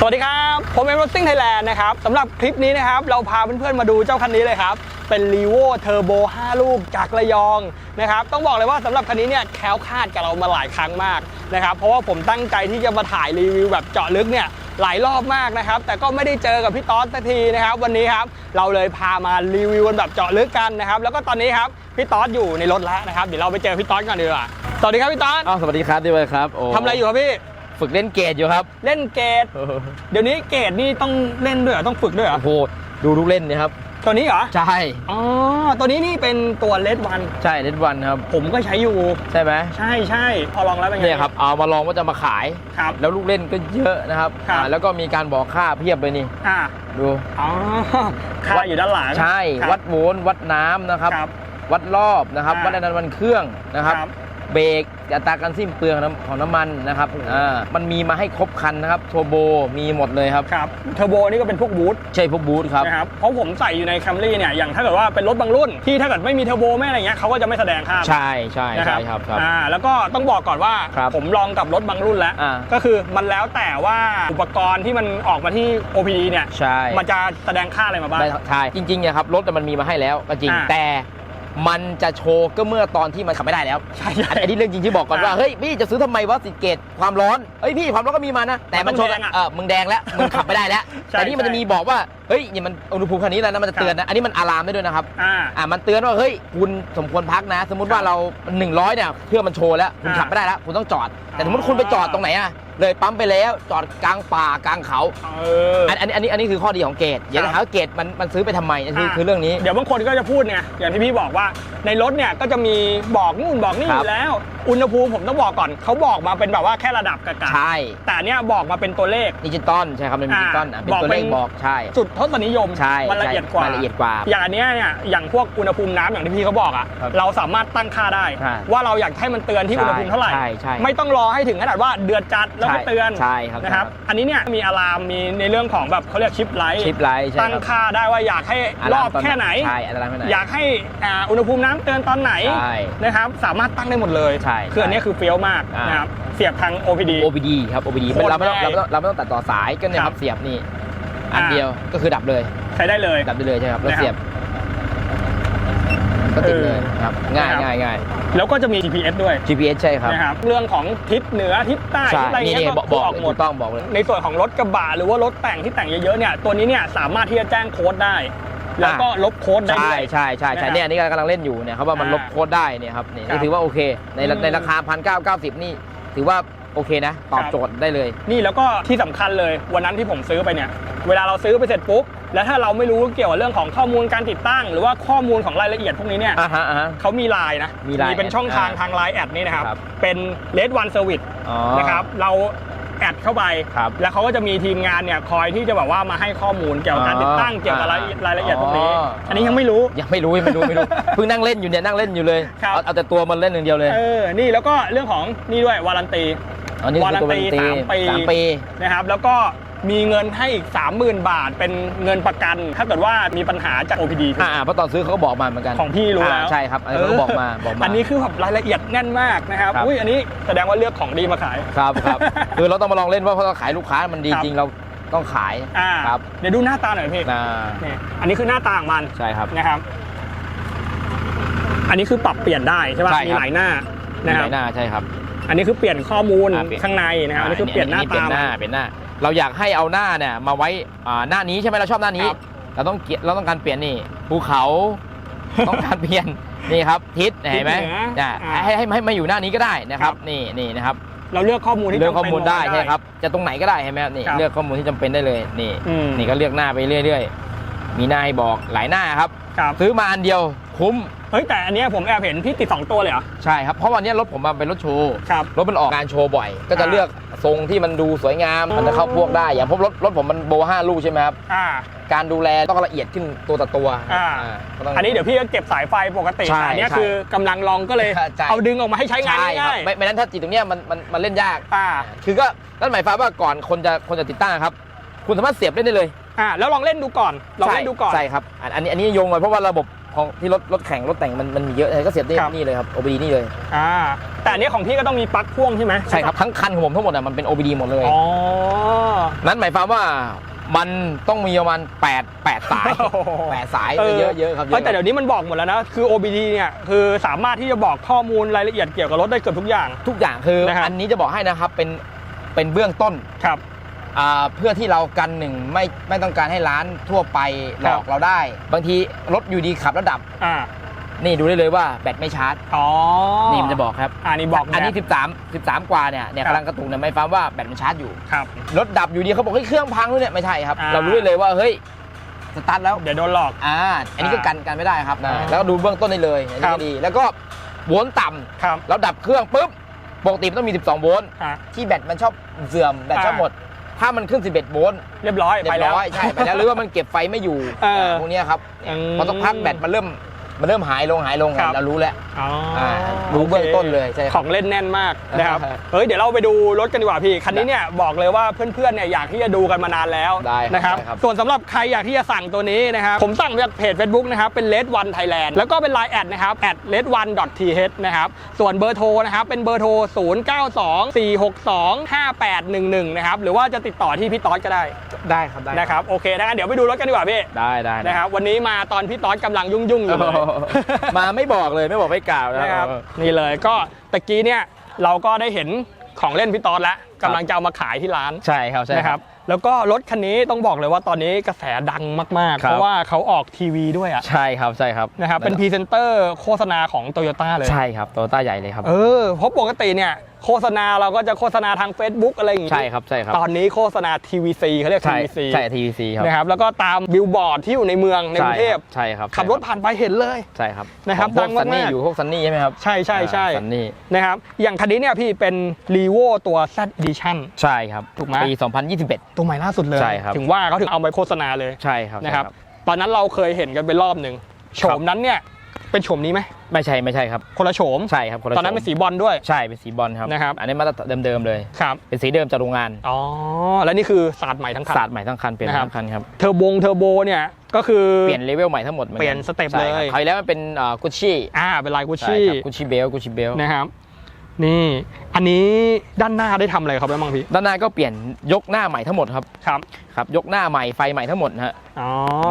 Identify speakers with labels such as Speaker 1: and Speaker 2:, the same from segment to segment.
Speaker 1: สวัสดีครับ ผมเอ็มรถซิ่งไทยแลนด์นะครับสำหรับคลิปนี้นะครับ เราพาเพื่อนๆมาดูเจ้าคันนี้เลยครับ เป็น r ีโวเทอร์โบ5 ลูกจากระยองนะครับ ต้องบอกเลยว่าสำหรับคันนี้เนี่ยแคล้วคลาดกับเรามาหลายครั้งมากนะครับ เพราะว่าผมตั้งใจที่จะมาถ่ายรีวิวแบบเจาะลึกเนี่ยหลายรอบมากนะครับ แต่ก็ไม่ได้เจอกับพี่ต๊อดสักทีนะครับ วันนี้ครับ เราเลยพามารีวิวกันแบบเจาะลึกกันนะครับ แล้วก็ตอนนี้ครับพี่ต๊อดอยู่ในรถแล้วนะครับ เดี๋ยวเราไปเจอพี่ต๊อดก่อนดีกว่าสวัสดีครับพี่ต๊อด
Speaker 2: อ้าวสวัสดีครับดีเลยครับโอ้
Speaker 1: ทำอะไรอยู่ครับพี่
Speaker 2: ฝึกเล่นเกตอยู่ครับ
Speaker 1: เล่นเกตเดี๋ยวนี้เกตนี่ต้องเล่นด้วยเหรอต้องฝึกด้วยเหรอ
Speaker 2: โอ้โหดูลูกเล่นเนี่ยครับ
Speaker 1: ตัวนี้เหรอ
Speaker 2: ใช่
Speaker 1: อ๋อตัวนี้นี่เป็นตัวเลดวัน
Speaker 2: ใช่เล่นวันครับ
Speaker 1: ผมก็ใช้อยู่
Speaker 2: ใช่ไหม
Speaker 1: ใช่ใช่พอลองแล้วเป็นไง
Speaker 2: เนี่ยครับเอามาลองว่าจะมาขาย
Speaker 1: ครับ
Speaker 2: แล้วลูกเล่นก็เยอะนะครับ
Speaker 1: ครับ
Speaker 2: อ่าแล้วก็มีการบอกค่าเพียบเลยนี่
Speaker 1: อ่า
Speaker 2: ดู
Speaker 1: อ๋อค่าอยู่ด้านหลัง
Speaker 2: ใช่
Speaker 1: ครับ
Speaker 2: วัดโวลต์วัดน้ำนะครับ
Speaker 1: ครับ
Speaker 2: วัดรอบนะครับ
Speaker 1: อ่า
Speaker 2: วัดแรงดันน้ำมันเครื่องนะครับ
Speaker 1: ครับ
Speaker 2: เบรก อัตราการสิ้นเปลืองน้ำของน้ำมันนะครับอ่ามันมีมาให้ครบคันนะครับโทโบมีหมดเลยครับ
Speaker 1: ครับเทอร์โบนี่ก็เป็นพวกบูท
Speaker 2: ใช่พวกบูทครับ
Speaker 1: นะครับเพราะผมใส่อยู่ในแคมรี่เนี่ยอย่างถ้าเกิดว่าเป็นรถบางรุ่นที่ถ้าเกิดไม่มีเทอร์โบไม่อะไรเงี้ยเขาก็จะไม่แสดงค่า
Speaker 2: ใช่ใช่
Speaker 1: นะ
Speaker 2: ใช่ครับครับ
Speaker 1: อ่าแล้วก็ต้องบอกก่อนว่า
Speaker 2: ครับ
Speaker 1: ผมลองกับรถบางรุ่นแล้ว
Speaker 2: อ่า
Speaker 1: ก็คือมันแล้วแต่ว่าอุปกรณ์ที่มันออกมาที่ OPD เนี่ย
Speaker 2: ใช่
Speaker 1: มันจะแสดงค่าอะไรมาบ้าง
Speaker 2: ได้ใช่จริงๆเนี่ยครับรถมันมีมาให้แล้วก็จริง
Speaker 1: อ่า
Speaker 2: แต่ มันจะโชว์ก็เมื่อตอนที่มันขับไม่ได้แล้ว
Speaker 1: ใช่ใช่
Speaker 2: อันนี้เรื่องจริงที่บอกก่อนว่า
Speaker 1: อ่า
Speaker 2: เฮ้ยพี่จะซื้อทำไมวะสิเกตความร้อนเฮ้ยพี่ความร้อนก็มีมานะแต่มันโชว์
Speaker 1: มันต้องแดงอะ
Speaker 2: เออมึงแดงแล้วมึงขับไม่ได้แล้ว
Speaker 1: ใช่
Speaker 2: แต่นี่มัน
Speaker 1: ใช่
Speaker 2: จะมีบอกว่าเฮ้ยนี่มันอุณหภูมิคันนี้แล้วนะมันจะเตือนนะอันนี้มันอะลามได้ด้วยนะครับ
Speaker 1: อ่า
Speaker 2: อ่ามันเตือนว่าเฮ้ยคุณสมควรพักนะ สมมุติว่าเรา 100เนี่ยเครื่องมันโชว์แล้วคุณ
Speaker 1: อ่า
Speaker 2: ขับไม่ได้แล้วคุณต้องจอด แต่สมมติคุณไปจอดตรงไหนอะ เลยปั๊มไปแล้วจอดกลางป่ากลางเขา
Speaker 1: เออ
Speaker 2: อันอันอันนี้อันนี้คือข้อดีของเกตอย่า
Speaker 1: ครับ
Speaker 2: ถามว่าเกตมันมันซื้อไปทำไมอันนี้
Speaker 1: อ่า
Speaker 2: คือเรื่องนี้
Speaker 1: เดี๋ยวบางคนก็จะพูดไงอย่างที่พี่บอกว่าในรถเนี่ยก็จะมีบอกนู่นบอกนี่
Speaker 2: ค
Speaker 1: อ
Speaker 2: รับ
Speaker 1: ยู่แล้ว อุณหภูมิผมต้องบอกก่อนเขาบอกมาเป็นแบบว่าแค่ระดับกะกะ
Speaker 2: ใช่
Speaker 1: แต่อันเนี่ยบอกมาเป็นตัวเลข
Speaker 2: ดิจิตอลใช่ครับเป็นดิจิตอล
Speaker 1: อ่า
Speaker 2: อะเป็น
Speaker 1: บอก
Speaker 2: ตัวเลข
Speaker 1: เป็น
Speaker 2: บอกใช่
Speaker 1: จุดทศนิยม
Speaker 2: ใช่
Speaker 1: มันละเอียดกว่า
Speaker 2: มันละเอียดกว่า
Speaker 1: อย่างอันเนี้ยเนี่ยอย่างพวกอุณหภูมิน้ำอย่างที่พี่เขาบอกอะ
Speaker 2: ครับ
Speaker 1: เราสามารถตั้งค่าได้
Speaker 2: ใช่
Speaker 1: ว่าเราอยากให้มันเตือนที่
Speaker 2: ใช่
Speaker 1: อุณหภูมิเท่าไหร่
Speaker 2: ใช่ใช่
Speaker 1: ไม่ต้องรอให้ถึงขนาดว่าเดือดจัดแล้วไม่เตือน
Speaker 2: ใช่ครับ
Speaker 1: นะครับ
Speaker 2: ใช่
Speaker 1: อันนี้เนี่ยมีอะลามมีในเรื่องของแบบเขาเรียกชิปไลท์
Speaker 2: ชิปไลท์ใช่
Speaker 1: ตั้ง
Speaker 2: ครับ
Speaker 1: ค่าได้ว่าอยากให้า
Speaker 2: ร
Speaker 1: ร
Speaker 2: ม
Speaker 1: อบ
Speaker 2: ตน
Speaker 1: แค่ไหน
Speaker 2: ใช่อะไรแค่ไหน
Speaker 1: อยากให้อ่าอุณหภูมิน้ำเตือนตอนไหน
Speaker 2: ใช่
Speaker 1: นะครับสามารถตั้งได้หมดเลย
Speaker 2: ใช่
Speaker 1: คืออันนี้คือเฟี้ยวมาก
Speaker 2: อ่าน
Speaker 1: นะครับเสียบทาง OPD
Speaker 2: OBD ครับ OBD
Speaker 1: โคตร
Speaker 2: เราไม่ต้อง
Speaker 1: ง่าย
Speaker 2: เราไม่ต้องเราไม่ต้องตัดต่อสายก็เนี่ยค
Speaker 1: ครั
Speaker 2: รั
Speaker 1: บบ
Speaker 2: เสียบนี่อัน
Speaker 1: อ่า
Speaker 2: เดียวก็คือดับเลย
Speaker 1: ใช้ได้เลย
Speaker 2: ดับได้เลยใช่ครับแล้ว
Speaker 1: นะครับ
Speaker 2: เสียบ ก็ติดเลย
Speaker 1: เออ
Speaker 2: ครับง่าย
Speaker 1: นะครับ
Speaker 2: ง่ายง่าย
Speaker 1: แล้วก็จะมี GPS ด้วย
Speaker 2: GPS ใช่ครับ
Speaker 1: นะครับเรื่องของทิศเหนือทิศใต้
Speaker 2: ใช่
Speaker 1: ทิศอะไร
Speaker 2: นี่
Speaker 1: เงี้
Speaker 2: นี่
Speaker 1: ย
Speaker 2: บ
Speaker 1: ก็
Speaker 2: อกบอก
Speaker 1: ออก
Speaker 2: เลย
Speaker 1: หม
Speaker 2: ถู
Speaker 1: ด
Speaker 2: กต้องบอกเลย
Speaker 1: ในส่วนของรถกระบะหรือว่ารถแต่งที่แต่งเยอะๆเนี่ยตัวนี้เนี่ยสามารถที่จะแจ้งโค้ดได้ แล้วก็ลบโค้ดได้
Speaker 2: ใช่
Speaker 1: ด้วย
Speaker 2: ใช่ใช่ใช่
Speaker 1: นะครับ
Speaker 2: เนี่ยอันนี่กำลังเล่นอยู่เนี่ยเขาว่ามัน
Speaker 1: อ่า
Speaker 2: ลบโค้ดได้เนี่ยครับนี่
Speaker 1: ครับ
Speaker 2: นี่ถือว่าโอเคใน
Speaker 1: อืม
Speaker 2: ในราคาพันเก้าเก้าสิบนี่ถือว่า โอเคนะ ตอบ
Speaker 1: ครับ
Speaker 2: โจทย์ได้เลย
Speaker 1: นี่แล้วก็ที่สำคัญเลยวันนั้นที่ผมซื้อไปเนี่ย เวลาเราซื้อไปเสร็จปุ๊บ แล้วถ้าเราไม่รู้เกี่ยวกับเรื่องของข้อมูลการติดตั้ง หรือว่าข้อมูลของรายละเอียดพวกนี้เนี่ย
Speaker 2: อ่าฮะอ่าฮะ
Speaker 1: เขามีไลน์นะ
Speaker 2: มี Line
Speaker 1: เป็นช่องทาง
Speaker 2: อ่า
Speaker 1: ทางไลน์แอดนี่นะครับ
Speaker 2: ครับ
Speaker 1: เป็นเลดวันเซอร์วิส
Speaker 2: อ๋อ
Speaker 1: นะครับ เราแอดเข้าไป
Speaker 2: ครับ
Speaker 1: แล้วเขาก็จะมีทีมงานเนี่ยคอยที่จะแบบว่ามาให้ข้อมูลเกี่ยวกับการติดตั้ง
Speaker 2: อ๋อ
Speaker 1: เกี่ยวกับราย
Speaker 2: อ่าร
Speaker 1: รายละเอียดพวกนี้
Speaker 2: อ๋ออั
Speaker 1: อันนี้ยังไม่รู้
Speaker 2: ยังไม่รู้ยังไม่รู้ไม่รู้ เพิ่งนั่งเล่นอยู่เนี่ยนั่งเล่นอยู่เลย
Speaker 1: ครับ
Speaker 2: เอาเอาแต่ตัวมันเล่นอย่างเดียวเลย
Speaker 1: เออ นี่แล้วก็เรื่องของนี่ด้วยวารันตี
Speaker 2: อันนี้คือตัว
Speaker 1: วารันตี
Speaker 2: เป็นตี
Speaker 1: สามปี
Speaker 2: สามปี
Speaker 1: นะครับ แล้วก็มีเงินให้อีก 30,000 บาท เป็นเงินประกัน ถ้าเกิดว่ามีปัญหาจาก OPD
Speaker 2: อ่าอ่าเพราะตอนซื้อเขาก็บอกมาเหมือนกัน
Speaker 1: ของพี่รู้แล้ว
Speaker 2: อ่าใช่ครับอันนี้เขาก็บอกมาบอกมา
Speaker 1: อันนี้คือแบบรายละเอียดแน่นมากนะครับ
Speaker 2: ครับ
Speaker 1: อุ้ยอันนี้แสดงว่าเลือกของดีมาขาย
Speaker 2: ครับครับคือเราต้องมาลองเล่นว่าเพราะเราขายลูกค้ามันดี
Speaker 1: ครับ
Speaker 2: จริงเราต้องขาย
Speaker 1: อ่า
Speaker 2: ครับ
Speaker 1: เดี๋ยวดูหน้าตาหน่อยพี่
Speaker 2: นะ
Speaker 1: นี่อันนี้คือหน้าตาของมัน
Speaker 2: ใช่ครับ
Speaker 1: นะครับ อันนี้คือปรับเปลี่ยนได้ใช่ป่ะ
Speaker 2: ใช่ครับ
Speaker 1: มีหลายหน้า
Speaker 2: มี
Speaker 1: นะค
Speaker 2: ห
Speaker 1: รับ
Speaker 2: ลายหน้าใช่ครับ
Speaker 1: อันนี้คือเปลี่ยนข้อมูล
Speaker 2: อ่าเปลี่ยน
Speaker 1: ข้างในนะครับอันนี้คือเปลี่ยนหน้า
Speaker 2: เปลี่
Speaker 1: ตาย
Speaker 2: นหน้า
Speaker 1: มัน
Speaker 2: เปลี่ยนหน้า เราอยากให้เอาหน้าเนี่ยมาไว้อ่าหน้านี้ใช่ไหมเราชอบหน้านี้
Speaker 1: ครับ
Speaker 2: เราต้องเกียเราต้องการเปลี่ยนนี่ภูเขา ต้องการเปลี่ยนนี่ครับทิศเห็นไหม
Speaker 1: ทิศเหนือ
Speaker 2: เนี่ย
Speaker 1: อ่า
Speaker 2: ให้ให้ให้มาอยู่หน้านี้ก็ได้นะครับ
Speaker 1: ครับ
Speaker 2: นี่นี่นะครับ
Speaker 1: เราเลือกข้อมูลที่
Speaker 2: เลือก
Speaker 1: จำ
Speaker 2: ข้อ
Speaker 1: เป็น
Speaker 2: มูลได้
Speaker 1: ลง
Speaker 2: ใช่ครับจะตรงไหนก็ได้เห็นไหมครับนี่
Speaker 1: ครับ
Speaker 2: เลือกข้อมูลที่จำเป็นได้เลยนี่
Speaker 1: อืม
Speaker 2: นี่ก็เลือกหน้าไปเรื่อยๆ มีหน้าให้บอกหลายหน้าครับ
Speaker 1: ครับ
Speaker 2: ซื้อมาอันเดียว คุ้ม
Speaker 1: เฮ้ยแต่อันเนี้ยผมแอบเห็นพี่ติด 2 ตัวเลยเหรอ
Speaker 2: ใช่ครับ เพราะวันนี้รถผมมาเป็นรถโชว์
Speaker 1: ครับ
Speaker 2: รถมันออกงานโชว์บ่อย ก็จะ
Speaker 1: อ่า
Speaker 2: เลือกทรงที่มันดูสวยงาม มันจะเข้าพวกได้ อย่างพวกรถรถผมมันโบห้าลูกใช่ไหมครับ
Speaker 1: อ่า
Speaker 2: การดูแลต้องละเอียดขึ้นตัวต่อตัว
Speaker 1: อ่า
Speaker 2: อ่าก็ต้ง
Speaker 1: อันนี้เดี๋ยวพี่ก็เก็บสายไฟปกติ
Speaker 2: ใช่
Speaker 1: แต่อันเนี้ย
Speaker 2: ใช่
Speaker 1: คือกำลังลองก็เลย
Speaker 2: ใช่
Speaker 1: เอาดึงออกมาให้ใช้งาน
Speaker 2: ใช่ครับ
Speaker 1: ง่าย
Speaker 2: ไม่ไม่นั้นถ้าจิตตรงเนี้ยมันมันมันเล่นยาก
Speaker 1: ๆอ่า
Speaker 2: คือก็นั่นหมายความว่าก่อนคนจะคนจะติดตั้งครับ คุณสามารถเสียบเล่นได้เลย
Speaker 1: อ่าแล้วลองเล่นดูก่อนลองเล่นดูก่อน
Speaker 2: ใช่ครับอันอันนี้อันนี้โยงไปเพราะว่าระบบ ของที่รถรถแข่งรถแต่งมันมันมีเยอะเลยก็เสียบได้
Speaker 1: ครับ
Speaker 2: นี่เลยครับ OBD นี่เลย
Speaker 1: อ่าแต่อันนี้ของพี่ก็ต้องมีปลั๊กพ่วงใช่ไหม
Speaker 2: ใช่ครับทั้งคันของผมทั้งหมดอะมันเป็น OBD หมดเลย
Speaker 1: อ๋อ
Speaker 2: นั้นหมายความว่ามันต้องมีประมาณ8 8สาย
Speaker 1: โอ้โห
Speaker 2: แปดสายเยอะเยอะครับเย
Speaker 1: เฮ้ย
Speaker 2: อะ
Speaker 1: แต่เดี๋ยวนี้มันบอกหมดแล้วนะ คือ OBD เนี่ยคือสามารถที่จะบอกข้อมูลรายละเอียดเกี่ยวกับรถได้เกือบทุกอย่าง
Speaker 2: ทุกอย่างคือ
Speaker 1: นะครับ
Speaker 2: อันนี้จะบอกให้นะครับเป็นเป็นเบื้องต้น
Speaker 1: ครับ
Speaker 2: อ่า เพื่อที่เรากันหนึ่งไม่ไม่ต้องการให้ร้านทั่วไปหลอกเราได้ บางทีรถอยู่ดีขับแล้วดับ
Speaker 1: อ่า
Speaker 2: นี่ดูได้เลยว่าแบตไม่ชาร์จ
Speaker 1: อ๋อ
Speaker 2: นี่มันจะบอกครับ
Speaker 1: อ่านี่บอก
Speaker 2: อันนี้
Speaker 1: แบบ
Speaker 2: 13 13 กว่าเนี่ยเนี่ย
Speaker 1: ครับ
Speaker 2: กำลังกระตุกเนี่ยไม่ฟ้าว่าแบตมันชาร์จอยู่
Speaker 1: ครับ
Speaker 2: รถดับอยู่ดีเขาบอกเฮ้ยเครื่องพังแล้วเนี่ยไม่ใช่ครับ
Speaker 1: อ่า
Speaker 2: เรารู้ได้เลยว่าเฮ้ยสตาร์ทแล้ว
Speaker 1: เดี๋ยวโดนหลอก
Speaker 2: อ่าอันนี้ก็
Speaker 1: อ่า
Speaker 2: กันกันไม่ได้ครับนะ
Speaker 1: อ่า
Speaker 2: แล้วก็ดูเบื้องต้นได้เลยอัน
Speaker 1: ครั
Speaker 2: นี้
Speaker 1: บ
Speaker 2: ก็ดีแล้วก็โวลต์ต่ำ
Speaker 1: ครับ
Speaker 2: เราดับเครื่องปุ๊บปกติมันต้องมี 12 โวลต์
Speaker 1: อ่า
Speaker 2: ที่แบตมันชอบเสื่อมแบตชอบ
Speaker 1: อ่า
Speaker 2: หมด ถ้ามันขึ้น 11 โวลต์
Speaker 1: เรียบร้อย
Speaker 2: เรีย
Speaker 1: ไป
Speaker 2: บ
Speaker 1: แล้ว
Speaker 2: ร้อยใช่ไปแล้วหรือว่ามันเก็บไฟไม่อยู่
Speaker 1: เออ
Speaker 2: พวกเนี้ยครับ
Speaker 1: อืม
Speaker 2: พอสักพักแบตมันเริ่ม มันเริ่มหายลงหายลง
Speaker 1: ครับ
Speaker 2: เรารู้แล้ว
Speaker 1: อ๋ออา
Speaker 2: รู้เบื้องต้นเลยใช่ครับ
Speaker 1: ของเล่นแน่นมากนะครับ
Speaker 2: อ่า
Speaker 1: เฮ้ยเดี๋ยวเราไปดูรถกันดีกว่าพี่ คันนี้เนี่ยบอกเลยว่าเพื่อนๆเนี่ยอยากที่จะดูกันมานานแล้ว
Speaker 2: ได้ครับ
Speaker 1: นะครับ
Speaker 2: ได้ครับ
Speaker 1: ส่วนสำหรับใครอยากที่จะสั่งตัวนี้นะครับ ผมสั่งมาจากเพจ Facebook นะครับ เป็น Red One Thailand แล้วก็เป็น Line แอดนะครับ at red one th นะครับ ส่วนเบอร์โทรนะครับ เป็นเบอร์โทร 0 9 2 4 6 2 5 8 1 1 นะครับ หรือว่าจะติดต่อที่พี่ต๊อดก็ได้
Speaker 2: ได้ครับได้
Speaker 1: นะครับ โอเคนะเดี๋ยวไปดูรถกันดีกว่าพี่
Speaker 2: ได้ได้
Speaker 1: นะครับวันนี้มาตอนพี่ต๊อดกำลังยุ่งๆอยู่เลย
Speaker 2: มาไม่บอกเลยไม่บอกไม่กล่าวนะ
Speaker 1: นะ
Speaker 2: ค
Speaker 1: ค
Speaker 2: รั
Speaker 1: รั
Speaker 2: บบ
Speaker 1: นี่เลยก็ตะกี้เนี่ยเราก็ได้เห็นของเล่นพี่ตอนแล้วกำลังจะเอามาขายที่ร้าน
Speaker 2: ใช่ครับใช่
Speaker 1: นะครับ แล้วก็รถคันนี้ต้องบอกเลยว่าตอนนี้กระแสดังมากๆ
Speaker 2: ครับ
Speaker 1: เพราะว่าเขาออกทีวีด้วยอะ
Speaker 2: ใช่ครับใช่ครับ
Speaker 1: นะครับเป็นพรีเซนเตอร์โฆษณาของโตโยต้าเลย
Speaker 2: ใช่ครับโตต้าใหญ่เลยครับ
Speaker 1: เออเพราะปกติเนี่ย โฆษณาเราก็จะโฆษณาทาง Facebook อะไรอย่างงี้
Speaker 2: ใช่ครับใช่ครับ
Speaker 1: ตอนนี้โฆษณา TVC เขาเรียก
Speaker 2: ใช่
Speaker 1: TVC
Speaker 2: ใช่ทีวีซีครับ
Speaker 1: นะครับแล้วก็ตามบิลบอร์ดที่อยู่ในเมืองในกรุงเทพ
Speaker 2: ใช่ครับ
Speaker 1: ขับรถผ่านไปเห็นเลย
Speaker 2: ใช่ครับ
Speaker 1: นะครับ
Speaker 2: ของพว
Speaker 1: ดังมากๆ
Speaker 2: ซันนี่อยู่พวกซันนี่ใช่ไหมครับ
Speaker 1: ใช่ใช่ใช่
Speaker 2: ซันนี่
Speaker 1: นะครับอย่างคันนี้เนี่ยพี่เป็น r e v o ตัว Z Edition
Speaker 2: ใช่ครับ
Speaker 1: ถูกไหม
Speaker 2: ปี 2021
Speaker 1: ตัวใหม่ล่าสุดเลย
Speaker 2: ใช่ครับ
Speaker 1: ถึงว่าเขาถึงเอาไปโฆษณาเลย
Speaker 2: ใช่ครับ
Speaker 1: นะครับ
Speaker 2: ใช่
Speaker 1: ตอนนั้นเราเคยเห็นกันไปรอบหนึ่งโฉมนั้นเนี่ย เป็นโฉมนี้ไหม
Speaker 2: ไม่ใช่ไม่ใช่ครับ
Speaker 1: คนละโฉม
Speaker 2: ใช่ครับคนละ
Speaker 1: ตอนนั้นเป็น
Speaker 2: โฉ
Speaker 1: สีบอลด้วย
Speaker 2: ใช่เป็นสีบอลครับ
Speaker 1: นะครับ
Speaker 2: อันนี้มาตรฐานเดิมๆเลย
Speaker 1: ครับ
Speaker 2: เป็นสีเดิมจากโรงงาน
Speaker 1: อ๋อแล้วนี่คือศาสตร์ใหม่ทั้งคัน
Speaker 2: ศาสตร์ใหม่ทั้งคันเปลี่ยน
Speaker 1: นะครับ
Speaker 2: ทั้งคันครับ
Speaker 1: เทอร์โบงเทอร์โบเนี่ยก็คือ
Speaker 2: เปลี่ยนเลเวลใหม่ทั้งหมดหมือกั
Speaker 1: เปลี่ยนสเต็ป
Speaker 2: ใช่ครับ
Speaker 1: เลย
Speaker 2: คราวที่แล้วมันเป็นกุชชี่
Speaker 1: อ่าเป็นลายกุช
Speaker 2: ใช่
Speaker 1: ชี่
Speaker 2: ครับกุชชี่เบลกุชชี่เบล
Speaker 1: นะครับ นี่ อันนี้ด้านหน้าได้ทำอะไรครับบ้างพี่
Speaker 2: ด้านหน้าก็เปลี่ยนยกหน้าใหม่ทั้งหมดครับ
Speaker 1: ครับ
Speaker 2: ครับยกหน้าใหม่ไฟใหม่ทั้งหมดนะฮะ
Speaker 1: อ๋อ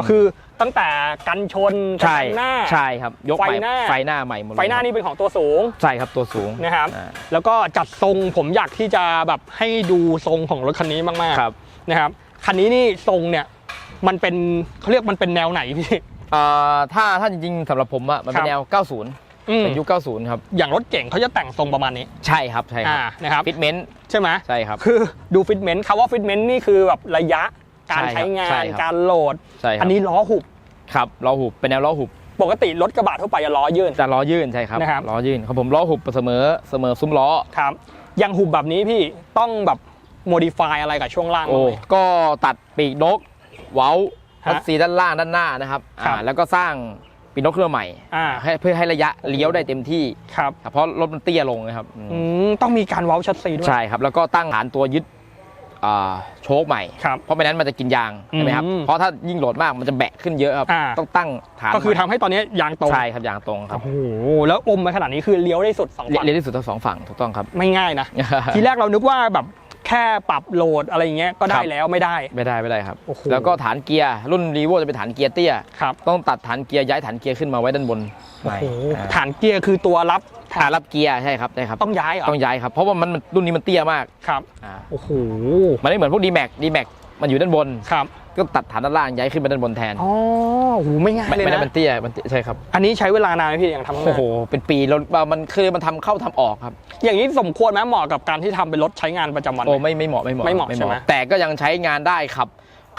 Speaker 1: คือตั้งแต่กันชน
Speaker 2: ใช่
Speaker 1: กันหน้า
Speaker 2: ใช่ครับยกใหม่
Speaker 1: ไฟหน้า
Speaker 2: ไฟหน้าใหม่หมดเลย
Speaker 1: ไฟหน้านี่เป็นของตัวสูง
Speaker 2: ใช่ครับตัวสูง
Speaker 1: นะครับ
Speaker 2: อ่า
Speaker 1: แล้วก็จัดทรงผมอยากที่จะแบบให้ดูทรงของรถคันนี้มาก
Speaker 2: ครับ
Speaker 1: ๆนะครับคันนี้นี่ทรงเนี่ยมันเป็นเขาเรียกมันเป็นแนวไหนพี่
Speaker 2: เอ่อถ้าถ้าจริงๆสำหรับผมอะมันเป็
Speaker 1: ครั
Speaker 2: น
Speaker 1: บ
Speaker 2: แนว 90
Speaker 1: อืม
Speaker 2: เป็นยุค 90 ครับ
Speaker 1: อย่างรถเก่งเขาจะแต่งทรงประมาณนี้
Speaker 2: ใช่ครับ ใช่ครั
Speaker 1: อ่านะครับ
Speaker 2: ฟิตเมนต์
Speaker 1: ใช่ไหม
Speaker 2: ใช่ครับ
Speaker 1: คือดูฟิตเมนต์คำว่าฟิตเมนต์นี่คือแบบระยะการ
Speaker 2: ใช่ครับ
Speaker 1: ใช้งา
Speaker 2: ใช่
Speaker 1: น
Speaker 2: ครับ
Speaker 1: การโหลด
Speaker 2: ใช่ครับ
Speaker 1: อันนี้ล้อหุบ
Speaker 2: ครับล้อหุบเป็นแนวล้อหุบ
Speaker 1: ปกติรถกระบะทั่วไปจะล้อยื่น
Speaker 2: แต่ล้อยื่นใช่ครับ
Speaker 1: นะครับ
Speaker 2: ล้อยื่นของผมล้อหุบเสมอเสมอซุ้มล้อ
Speaker 1: ครับอย่างหุบแบบนี้พี่ต้องแบบโมดิฟายอะไรกับช่วงล่าง
Speaker 2: โอ้
Speaker 1: บ้างไหม
Speaker 2: ก็ตัดปีกนก เว้า
Speaker 1: ฮะ
Speaker 2: พัสซีด้านล่างด้านหน้านะครับ
Speaker 1: ครับ
Speaker 2: อ่าแล้วก็สร้าง ปีกนกเครื่องใหม่
Speaker 1: อ่า
Speaker 2: ให้เพื่อให้ระยะเลี้ยวได้เต็มที่
Speaker 1: ครับ
Speaker 2: ครับเพราะรถมันเตี้ยลงนะครับอืม
Speaker 1: อืมต้องมีการเว้าชัดซีด้วย
Speaker 2: ใช่ครับ แล้วก็ตั้งฐานตัวยึดอ่าโชคใหม่
Speaker 1: ครับ
Speaker 2: เพราะไม่นั้นมันจะกินยางใช่ไหมครับ
Speaker 1: อืม
Speaker 2: เพราะถ้ายิ่งโหลดมากมันจะแบะขึ้นเยอะครับ
Speaker 1: อ่า
Speaker 2: ต้องตั้งฐาน
Speaker 1: ก็คือ
Speaker 2: ให
Speaker 1: ทำ
Speaker 2: ม่
Speaker 1: ให้ตอนนี้ยางตรง
Speaker 2: ใช่ครับยางตรงครับ
Speaker 1: โอ้โหแล้วอมไปขนาดนี้คือเลี้ยวได้สุดสอง
Speaker 2: เรีย
Speaker 1: ฝั่ง
Speaker 2: เรียนที่สุดทั้งสองฝั่งถูกต้องครับ
Speaker 1: ไม่ง่ายนะ ทีแรกเรานึกว่าแบบ แค่ปรับโหลดอะไรอย่างเงี้ยก็ได้
Speaker 2: ครับ
Speaker 1: แล้วไม่ได้
Speaker 2: ไม่ได้ไม่ได้ครับ
Speaker 1: โอ้โห
Speaker 2: แล้วก็ฐานเกียร์รุ่นรีโวจะเป็นฐานเกียร์เตี้ย
Speaker 1: ครับ
Speaker 2: ต้องตัดฐานเกียร์ย้ายฐานเกียร์ขึ้นมาไว้ด้านบน
Speaker 1: โอ้โห
Speaker 2: อ่า
Speaker 1: ฐานเกียร์คือตัวรับ
Speaker 2: ฐานรับเกียร์ใช่ครับใช่ครับ
Speaker 1: ต้องย้ายเหรอ
Speaker 2: ต้องย้ายครับ เพราะว่ามันมันรุ่นนี้มันเตี้ยมาก
Speaker 1: ครับ
Speaker 2: อ่า
Speaker 1: โอ้โห
Speaker 2: มันไม่เหมือนพวก d m a x d m a x มันอยู่ด้านบน
Speaker 1: ครับ
Speaker 2: ก็ตัดฐานด้านล่างย้ายขึ้นไปด้านบนแทน
Speaker 1: อ๋อโอ้โหไม่ง่าย
Speaker 2: ไม่
Speaker 1: เลย
Speaker 2: ไม่ได้
Speaker 1: นะ
Speaker 2: มันเตี้ยมันเตี้ยใช่ครับ
Speaker 1: อันนี้ใช้เวลานานไหมพี่อย่างทำข้างห
Speaker 2: โอ้
Speaker 1: น้า
Speaker 2: โหเป็นปีเรามันคือมันทำเข้าทำออกครับ
Speaker 1: อย่างนี้สมควรไหมเหมาะกับการที่ทำเป็นรถใช้งานประจำวัน
Speaker 2: โอ้ไม่ไม่เหมาะไม่เหมาะ
Speaker 1: ไม่เหมาะใช่ไหม
Speaker 2: แต่ก็ยังใช้งานได้ขับ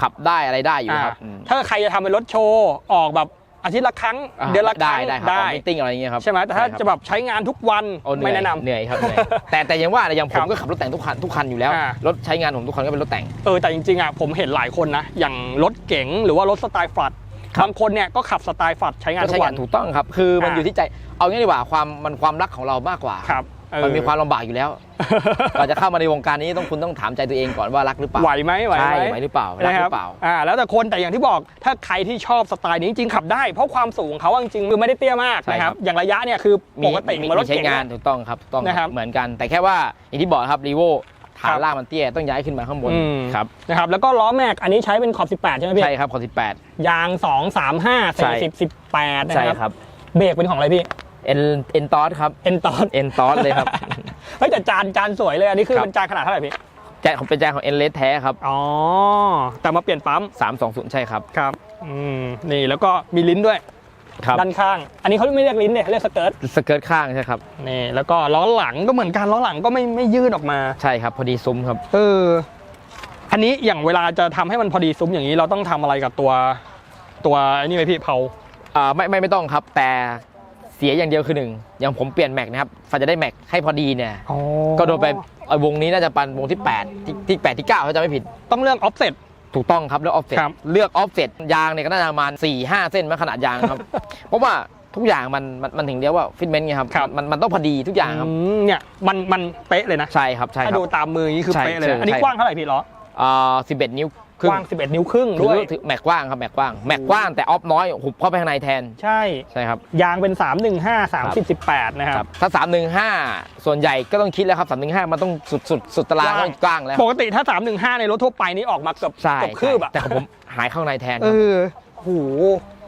Speaker 2: ขับได้อะไรได้อยู่
Speaker 1: อ่า
Speaker 2: ครับอืม
Speaker 1: ถ้าใครจะทำเป็นรถโชว์ออกแบบ อาทิตย์ละครั้ง
Speaker 2: อ่า
Speaker 1: เดือนละค
Speaker 2: ได้
Speaker 1: รั้ง
Speaker 2: ได้ครับออกมิทติ้งอะไรอย่างเงี้ยครับ
Speaker 1: ใช่ไหมแต่ถ้า
Speaker 2: ใช่ครับ
Speaker 1: จะแบบใช้งานทุกวัน
Speaker 2: โอ้เหนื่
Speaker 1: ไม่
Speaker 2: อย
Speaker 1: แนะนำ
Speaker 2: เหนื่อยครับเหนื่อยแต่แต่ยังว่านะอย่างผ
Speaker 1: ครั
Speaker 2: ม
Speaker 1: บ
Speaker 2: ก็ขับรถแต่งทุกคันทุกคันอยู่แล้ว
Speaker 1: อ่า ร
Speaker 2: ถใช้งานผมทุกคันก็เป็นรถแต่ง
Speaker 1: เออแต่จริงๆอะผมเห็นหลายคนนะ อย่างรถเก๋งหรือว่ารถสไตล์ฝัด
Speaker 2: ครับ
Speaker 1: บางคนเนี่ยก็ขับสไตล์ฝัดใช้งาน
Speaker 2: ก็
Speaker 1: ทุ
Speaker 2: ใช้
Speaker 1: กวั
Speaker 2: งานน ถูกต้องครับ คือมัน
Speaker 1: อ่า
Speaker 2: อยู่ที่ใจ เอางี้ดีกว่าความมันความรักของเรามากกว่า
Speaker 1: ครับเออ
Speaker 2: มันมีความลำบากอยู่แล้วก่อนจะเข้ามาในวงการนี้ต้องคุณต้องถามใจตัวเองก่อนว่ารักหรือเปล่า
Speaker 1: ไหวไหมไหว
Speaker 2: ใช่
Speaker 1: ไหม
Speaker 2: ไหวหรือเปล่ารัก
Speaker 1: นะค
Speaker 2: ห
Speaker 1: รั
Speaker 2: รือเปล่า
Speaker 1: อ่าแล้วแต่คนแต่อย่างที่บอกถ้าใครที่ชอบสไตล์นี้จริงๆขับได้เพราะความสูงของเขาจริงๆคือไม่ได้เตี้ยมาก
Speaker 2: ใช่
Speaker 1: นะค
Speaker 2: ครั
Speaker 1: รับบอย่างระยะเนี่ยคือปกติ
Speaker 2: มี
Speaker 1: เหมือนรถ
Speaker 2: ใช้
Speaker 1: เก๋ง
Speaker 2: งาน
Speaker 1: อะ
Speaker 2: ถูกต้องครับถูกต้อง
Speaker 1: นะครับ
Speaker 2: เหมือนกัน แต่แค่ว่าอย่างที่บอกครับรีโวฐา
Speaker 1: ครั
Speaker 2: น
Speaker 1: บ
Speaker 2: ล่างมันเตี้ยต้องย้ายขึ้นมาข้างบน
Speaker 1: อืม
Speaker 2: ครับ
Speaker 1: นะครับแล้วก็ล้อแม็กอันนี้ใช้เป็นขอบ 18 ใช่ไหมพี่
Speaker 2: ใช่ครับขอ18
Speaker 1: ยาง 2 3 5
Speaker 2: ใช่
Speaker 1: 40 18 นะ
Speaker 2: ใช่
Speaker 1: ครับ
Speaker 2: ครับ
Speaker 1: เบรกเป็นของอะไรพี่
Speaker 2: เอ็นเอ็นตอสครับ
Speaker 1: เอ็นตอน
Speaker 2: เอ็นตอสเลยครับ
Speaker 1: เฮ้ยแต่จานจานสวยเลยอันนี้คือ
Speaker 2: ครับ
Speaker 1: เป็นจานขนาดเท่าไหร่พี่
Speaker 2: แจ็คของเป็นแจ็คของเอ็นเลสแท้ครับ
Speaker 1: อ๋อแต่มาเปลี่ยนปั๊ม
Speaker 2: 320 ใช่ครับ
Speaker 1: ครับอืมนี่แล้วก็มีลิ้นด้วย
Speaker 2: ครับ
Speaker 1: ด้านข้าง อันนี้เขาไม่เรียกลิ้นเนี่ยเรียกสเกิร์ต
Speaker 2: สเกิร์ตข้างใช่ครับ
Speaker 1: นี่แล้วก็ล้อหลังก็เหมือนกันล้อหลังก็ไม่ไม่ยืดออกมา
Speaker 2: ใช่ครับ พอดีซุ้มครับ
Speaker 1: เอออันนี้อย่างเวลาจะทำให้มันพอดีซุ้มอย่างนี้เราต้องทำอะไรกับตัว ตัวไอ้นี่ไหมพี่เผา
Speaker 2: อ่าไม่ไม่ไม่ต้องครับแต่ เสียอย่างเดียวคือหนึ่งอย่างผมเปลี่ยนแม็กนะครับฟันจะได้แม็กให้พอดีเนี่ยก็โดนไปเอ่อวงนี้น่าจะปันวงที่8ที่ที่8ที่9ถ้าจำไม่ผิด
Speaker 1: ต้องเลือกออฟเซ็ต
Speaker 2: ถูกต้องครับเลือกออฟเซ็ต
Speaker 1: ครับ
Speaker 2: เลือกออฟเซ็ตยางเนี่ยก็น่าจะประมาณ4 5 เส้นมาขนาดยางครับ เพราะว่าทุกอย่างมันมันมันถึงเรียกว่าฟิตเมนต์ไงครับ
Speaker 1: ครับ
Speaker 2: มันมันต้องพอดีทุกอย่างครับ
Speaker 1: อืมเนี่ยมันมันเป๊ะเลยนะ
Speaker 2: ใช่ครับใช่ค
Speaker 1: ถ้า
Speaker 2: รับ
Speaker 1: ดูตามมืออย่างนี้คือ
Speaker 2: ใช่
Speaker 1: เป๊ะเลย
Speaker 2: ใช่
Speaker 1: นะอันนี้
Speaker 2: ใช่
Speaker 1: กว้างเท่าไหร่พี่ล้อ
Speaker 2: อ่า11นิ้ว ครึ่
Speaker 1: กว้าง 11 นิ้วครึ่ง
Speaker 2: ถื
Speaker 1: ด้วย
Speaker 2: อถือแม็กกว้างครับแม็กกว้างแม็กกว้างแต่ออฟน้อยหุบเข้าไปข้างในแทน
Speaker 1: ใช่
Speaker 2: ใช่ครับ
Speaker 1: ยางเป็น 315 30 18 นะครับ
Speaker 2: ถ้า 315 ส่วนใหญ่ก็ต้องคิดแล้วครับ315 มันต้องสุดสุดสุดตาราง
Speaker 1: กว้าง
Speaker 2: ต้องกว้างแล้ว
Speaker 1: ปกติถ้า 315 ในรถทั่วไปนี่ออกมาเกือบ
Speaker 2: ใช่
Speaker 1: เกือบคืบอะ
Speaker 2: แต่ของผมหายข้างในแทน
Speaker 1: เอ
Speaker 2: ครับ
Speaker 1: อโห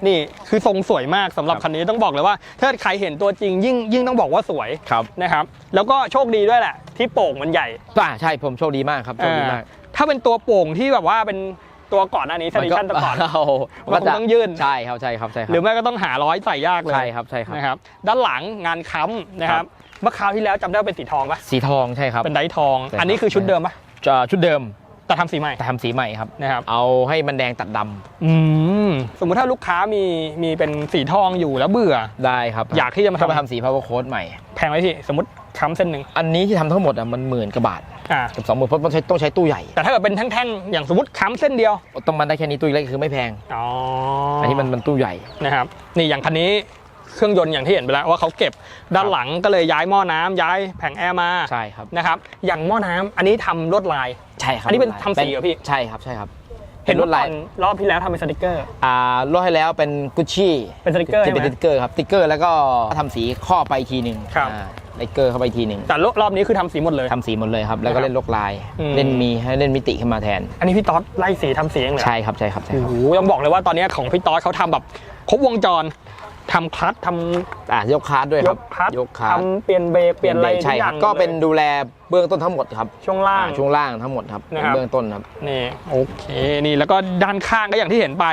Speaker 1: นี่คือทรงสวยมากสำหรับ
Speaker 2: ครับ
Speaker 1: คันนี้ต้องบอกเลยว่า ถ้าใครเห็นตัวจริงยิ่งยิ่งต้องบอกว่าสวย
Speaker 2: ครับ
Speaker 1: นะครับ แล้วก็โชคดีด้วยแหละ ที่โป่งมันใหญ่
Speaker 2: อ่าใช่ผมโชคดีมากครับโชคดีมาก
Speaker 1: เออ ถ้าเป็นตัวโป่งที่แบบว่าเป็นตัวก่อนหน้านี้เซนิชันตัวก่อน
Speaker 2: โอ้โห
Speaker 1: มันคงต้องยื่น
Speaker 2: ใช่ครับใช่ครับใช่ครั
Speaker 1: หรือไม่ก็ต้องหาร้อยใส่ยากเลย
Speaker 2: ใช่ครับใช่ครับ
Speaker 1: นะครับ ด้านหลังงานค้ำนะครับเมื่อคราวที่แล้วจำได้ว่าเป็นสีทองปะ
Speaker 2: สีทองใช่ครับ
Speaker 1: เป็นไดทอง
Speaker 2: ใช่ครับ
Speaker 1: อันนี้คือชุดเดิมปะ
Speaker 2: จะชุดเดิม
Speaker 1: แต่ทำสีใหม่
Speaker 2: แต่ทำสีใหม่ครับ
Speaker 1: นะครับ
Speaker 2: เอาให้มันแดงตัดดำ
Speaker 1: อืมสมมุติถ้าลูกค้ามีมีเป็นสีทองอยู่แล้วเบื่อ
Speaker 2: ได้ครับ
Speaker 1: อยากที่จะมา
Speaker 2: เข้ามา
Speaker 1: ทำ
Speaker 2: ทำสี power coat ใหม่
Speaker 1: แพงไหมพี่สมมติค้ำเส้นหนึ่ง
Speaker 2: อันนี้ที่ทำทั้งหมดอะมันหมื่นกว่าบาท
Speaker 1: อ่า
Speaker 2: เกับสองหมื่นเพราะต้องใช้ต้องใช้ตู้ใหญ่
Speaker 1: แต่ถ้าเกิดเป็นแท่งๆอย่างสมมติค้ำเส้นเดียว
Speaker 2: ต้องมันได้แค่นี้ตู้เล็กคือไม่แพง
Speaker 1: อ๋อ
Speaker 2: อั
Speaker 1: อั
Speaker 2: นนี้มันมันตู้ใหญ่
Speaker 1: นะครับนี่อย่างคันนี้เครื่องยนต์อย่างที่เห็นไปแล้วว่าเขาเก็บด้านหลังก็เลยย้ายหม้อน้ำย้ายแผงแอร์มา
Speaker 2: ใช่ครับ
Speaker 1: นะครับ อย่างหม้อน้ำอันนี้ทำลวดลาย
Speaker 2: ใช่ครับ
Speaker 1: อันนี้เป็นทำสีเหรอพี่
Speaker 2: ใช่ครับใช่ครับ
Speaker 1: เห็น
Speaker 2: ล
Speaker 1: ว่าว
Speaker 2: ด
Speaker 1: ต
Speaker 2: ลา
Speaker 1: อยนรอบที่แล้วทำเป็นสติกเกอร์
Speaker 2: อ่ารถให้แล้วเป็นกุชชี่
Speaker 1: เป็นสติกเกอร์
Speaker 2: จะเป็น
Speaker 1: ใช่
Speaker 2: ส
Speaker 1: ไหม
Speaker 2: ติกเกอร์ครับสติกเกอร์แล้วก็ทำสีข้อไปอีกทีหนึ่ง
Speaker 1: ครับ
Speaker 2: อ่าสติกเกอร์เข้าไปอีกทีหนึ่ง
Speaker 1: แต่รอบนี้คือทำสีหมดเลย
Speaker 2: ทำสีหมดเลยครับ แล้วก็
Speaker 1: นะครับ
Speaker 2: เล่นลวดลาย
Speaker 1: อืม
Speaker 2: เล่นมีให้เล่นมิติขึ้นมาแทน
Speaker 1: อันนี้พี่ต๊อดไล่สีทำสีเองเลยเหรอ
Speaker 2: ใช่ครับใช่ครับใช่
Speaker 1: โอ้
Speaker 2: ครับ
Speaker 1: โหต้องบอกเลยว่าตอนนี้ของพี่ต๊อดเขาทำแบบครบวงจร ทำคลัตช์ท
Speaker 2: อ่ายกคาร์ดด้วยำค
Speaker 1: ย
Speaker 2: รับ
Speaker 1: กคลัตช์
Speaker 2: ยกคาร์ด
Speaker 1: ทำเปลี่ยนเบรกเปลี่ยนอะไร
Speaker 2: ใช่
Speaker 1: ทุ
Speaker 2: ค
Speaker 1: อ
Speaker 2: รับ
Speaker 1: ย่าง
Speaker 2: ก็เป็น
Speaker 1: ลย
Speaker 2: ดูแลเบื้องต้นทั้งหมดครับ
Speaker 1: ช่วงล่าง
Speaker 2: อ่าช่วงล่างทั้งหมดครับ
Speaker 1: นะครับ
Speaker 2: เบื้องต้นครับ
Speaker 1: นี่โอเคนี่แล้วก็ด้านข้างก็อย่างที่เห็นไป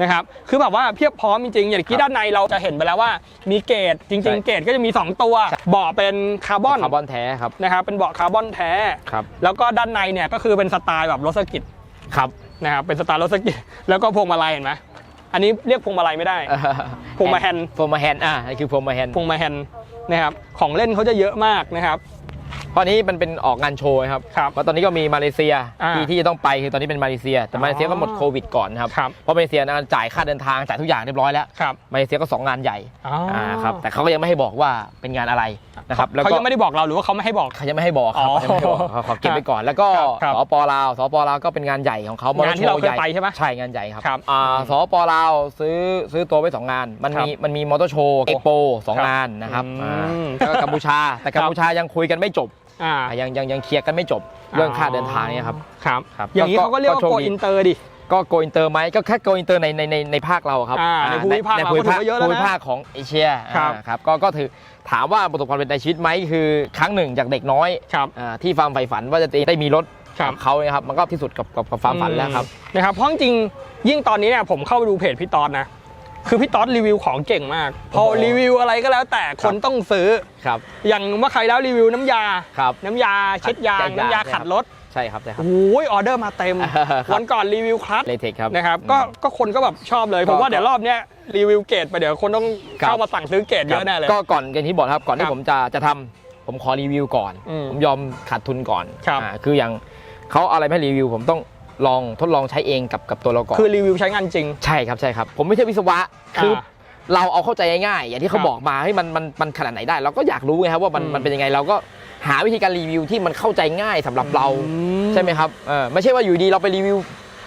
Speaker 1: นะครับคือแบบว่าเพียบพร้อมจริงๆอย่างที่
Speaker 2: ครับ
Speaker 1: ด้านในเราจะเห็นไปแล้วว่า มีเกรดจ
Speaker 2: ใช่
Speaker 1: ริง ๆ เกรดก็จะมี 2 ตัวเบาะเป็นคาร์บอน
Speaker 2: คาร์บอนแท้ครับ
Speaker 1: นะครับเป็นเบาะคาร์บอนแท้
Speaker 2: ครับ
Speaker 1: แล้วก็ด้านในเนี่ยก็คือเป็นสไตล์แบบรถสกิต
Speaker 2: ครับ
Speaker 1: นะครับเป็นสไตล์รถสกิตแล้วก็พวงมาลัยเห็นไหม อันนี้เรียกพวงมาลัยไม่ได้พวงมาแฮนด์
Speaker 2: พวงมาแฮนด์อ่านี่คือพวงมาแฮนด์
Speaker 1: พวงมาแฮนด์นะครับของเล่นเขาจะเยอะมากนะครับ
Speaker 2: เพราะนี้มันเป็นออกงานโชว์ครับ
Speaker 1: ครับ
Speaker 2: เพราะตอนนี้ก็มีมาเลเซีย
Speaker 1: อ่า
Speaker 2: ที่ที่จะต้องไปคือตอนนี้เป็นมาเลเซีย แต่มาเลเซียก็หมดโควิดก่อนครับ
Speaker 1: ครับ
Speaker 2: เพราะมาเลเซียนะจ่ายค่าเดินทางจ่ายทุกอย่างเรียบร้อยแล้ว
Speaker 1: ครับ
Speaker 2: มาเลเซียก็สองงานใหญ่
Speaker 1: อ๋ออ
Speaker 2: อ่าครับแต่เขาก็ยังไม่ให้บอกว่าเป็นงานอะไรนะครับแล้ว
Speaker 1: เขา
Speaker 2: ก็
Speaker 1: ยังไม่ได้บอกเราหรือว่าเขาไม่ให้บอก
Speaker 2: เขายังไม่ให้บอกครับ
Speaker 1: อ๋อ
Speaker 2: ยังไม่ให้บอกเขาขอเก็บไว้ก่อน แล้วก็
Speaker 1: ครับ
Speaker 2: สปลาวสปลาวก็เป็นงานใหญ่ของเขา
Speaker 1: งานที่เราเคย
Speaker 2: มอตอโชว์
Speaker 1: ไปใช่ไหม
Speaker 2: ใช่งานใหญ่ครับ
Speaker 1: ครับ
Speaker 2: อ่าสปลาวซื้อซื้อตัวไว้สองงาน มันมีมันมีมอเตอร์โชว์เอ็กโปสอง
Speaker 1: ครับ
Speaker 2: งานนะครับ
Speaker 1: อืม
Speaker 2: อ่าแล้วก็กัมพูชาแต่กัมพูชายังคุยกันไม่จบ
Speaker 1: อ่า
Speaker 2: อ่ายังยังยังเคลียร์กันไม่จบเรื่องค่าเดินทางเนี่ยครับ
Speaker 1: ครับ
Speaker 2: ครับ
Speaker 1: อย่างนี้
Speaker 2: ก็
Speaker 1: เขาก็เรียกว่า
Speaker 2: ก็โชค
Speaker 1: โก
Speaker 2: ดี
Speaker 1: อินเตอร์ดิ
Speaker 2: ก็โกอินเตอร์ไหมก็แค่โกอินเตอร์ในในในในภาคเราครับ
Speaker 1: อ่าในภูมิภาค
Speaker 2: ใน
Speaker 1: เรา
Speaker 2: ภูมิภาค
Speaker 1: ก็ถือว่าเยอะแล้วนะ
Speaker 2: ภูมิภาคของเอเชีย
Speaker 1: ครับ
Speaker 2: อ่าครับก็ก็ถือถามว่าประสบความสำเร็จในชีวิตไหมคือครั้งหนึ่งจากเด็กน้อย
Speaker 1: ครับ
Speaker 2: อ่าที่ความใฝ่ฝันว่าจะได้มีรถ
Speaker 1: ครับ
Speaker 2: กับเขาเนี่ยครับมันก็ที่สุดกับกับกับความฝันแล้วครับ
Speaker 1: นะครับเพราะจริงๆยิ่งตอนนี้เนี่ยผมเข้าไปดูเพจพี่ต๊อดนะ คือพี่ต๊อดรีวิวของเก่งมาก พอ
Speaker 2: โอ้โห
Speaker 1: รีวิวอะไรก็แล้วแต่คนต้องซื้อ
Speaker 2: ครับ
Speaker 1: อย่างเมื่อใครแล้วรีวิวน้ำยา
Speaker 2: ครับ
Speaker 1: น้ำยาเช็ดยาง
Speaker 2: เช็ดยาง
Speaker 1: น้ำยา
Speaker 2: ใช่
Speaker 1: ขัด
Speaker 2: ครับ
Speaker 1: รถ
Speaker 2: ใช่ครับใช่ครับ
Speaker 1: โอ้ยออเดอร์มาเต็ม
Speaker 2: ครับ
Speaker 1: วันก่อนรีวิวคลัตช์
Speaker 2: เลเทคครับ
Speaker 1: นะครับก็
Speaker 2: อืม
Speaker 1: ก็คนก็แบบชอบเลย
Speaker 2: ก็
Speaker 1: ผมว่าเดี๋ยวรอบเนี้ยรีวิวเกรดไปเดี๋ยวคนต้อง
Speaker 2: ครับ
Speaker 1: เข้ามาสั่งซื้อเกรดเยอะแน่เลย
Speaker 2: ก็ก่อนอย่างที่บอกครับก่อน
Speaker 1: ครั
Speaker 2: ที่
Speaker 1: บ
Speaker 2: ผมจะจะทำผมขอรีวิวก่อน
Speaker 1: อืม
Speaker 2: ผมยอมขาดทุนก่อน
Speaker 1: ครับ
Speaker 2: อ่าคืออย่างเขาเอาอะไรมาให้รีวิว ผมต้อง ลองทดลองใช้เองกับกับตัวเราก่อน
Speaker 1: คือรีวิวใช้งานจริง
Speaker 2: ใช่ครับใช่ครับ ผมไม่ใช่วิศวะคืออาเราเอาเข้าใจง่ายๆอย่างที่เขา
Speaker 1: ครับ
Speaker 2: บอกมาให้ยมันมันมันขนาดไหนได้ เราก็อยากรู้ไงครับว่ามัน
Speaker 1: อืม
Speaker 2: มันเป็นยังไงเราก็หาวิธีการรีวิวที่มันเข้าใจง่ายสำหรับเรา
Speaker 1: อื
Speaker 2: ใช่ไหมครับเออไม่ใช่ว่าอยู่ดีเราไปรีวิว